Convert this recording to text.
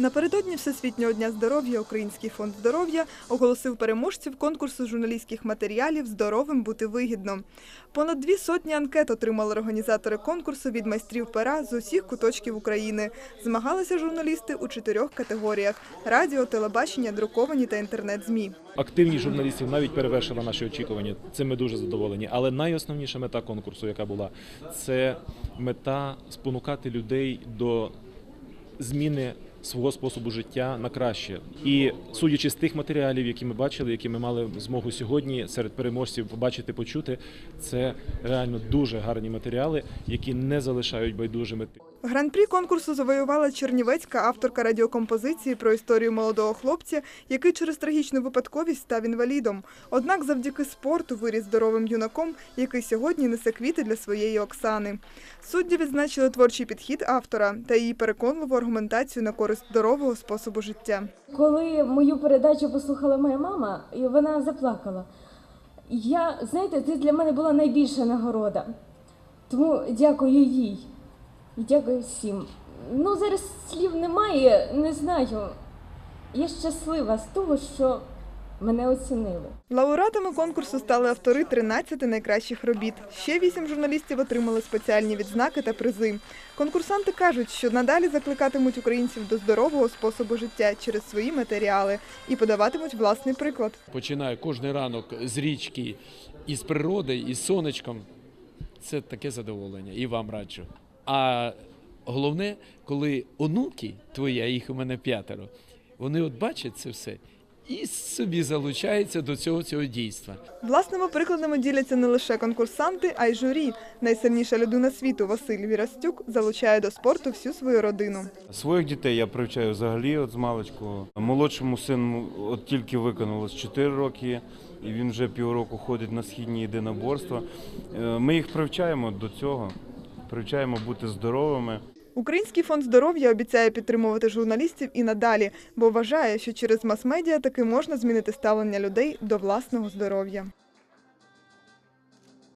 Напередодні Всесвітнього дня здоров'я Український фонд здоров'я оголосив переможців конкурсу журналістських матеріалів Здоровим бути вигідно. Понад дві сотні анкет отримали організатори конкурсу від майстрів пера з усіх куточків України. Змагалися журналісти у чотирьох категоріях: радіо, телебачення, друковані та інтернет-змі. Активність журналістів навіть перевершила наші очікування. Цим ми дуже задоволені. Але найосновніша мета конкурсу, яка була, це мета спонукати людей до зміни свого способу життя на краще. І судячи з тих матеріалів, які ми бачили, які ми мали змогу сьогодні серед переможців побачити, почути, це реально дуже гарні матеріали, які не залишають байдужими. Гран-прі конкурсу завоювала чернівецька авторка радіокомпозиції про історію молодого хлопця, який через трагічну випадковість став інвалідом. Однак завдяки спорту виріс здоровим юнаком, який сьогодні несе квіти для своєї Оксани. Судді відзначили творчий підхід автора та її переконливу аргументацію на користь здорового способу життя. Коли мою передачу послухала моя мама, і вона заплакала. Я, знаєте, це для мене була найбільша нагорода. Тому дякую їй. І дякую всім. Ну, зараз слів немає, не знаю. Я щаслива з того, що мене оцінили. Лауреатами конкурсу стали автори 13 найкращих робіт. Ще вісім журналістів отримали спеціальні відзнаки та призи. Конкурсанти кажуть, що надалі закликатимуть українців до здорового способу життя через свої матеріали і подаватимуть власний приклад. починаю кожен ранок з річки, із природи, із сонечком. Це таке задоволення і вам раджу. А головне, коли онуки твої, а їх у мене п'ятеро, вони от бачать це все і собі залучаються до цього, цього дійства. Власними прикладами діляться не лише конкурсанти, а й журі. Найсильніша людина світу Василь Вірастюк залучає до спорту всю свою родину. Своїх дітей я привчаю взагалі от з маличку. Молодшому сину от тільки виконалось 4 роки, і він вже півроку ходить на східні єдиноборства. Е, Ми їх привчаємо до цього, привчаємо бути здоровими. Український фонд здоров'я обіцяє підтримувати журналістів і надалі, бо вважає, що через мас-медіа таки можна змінити ставлення людей до власного здоров'я.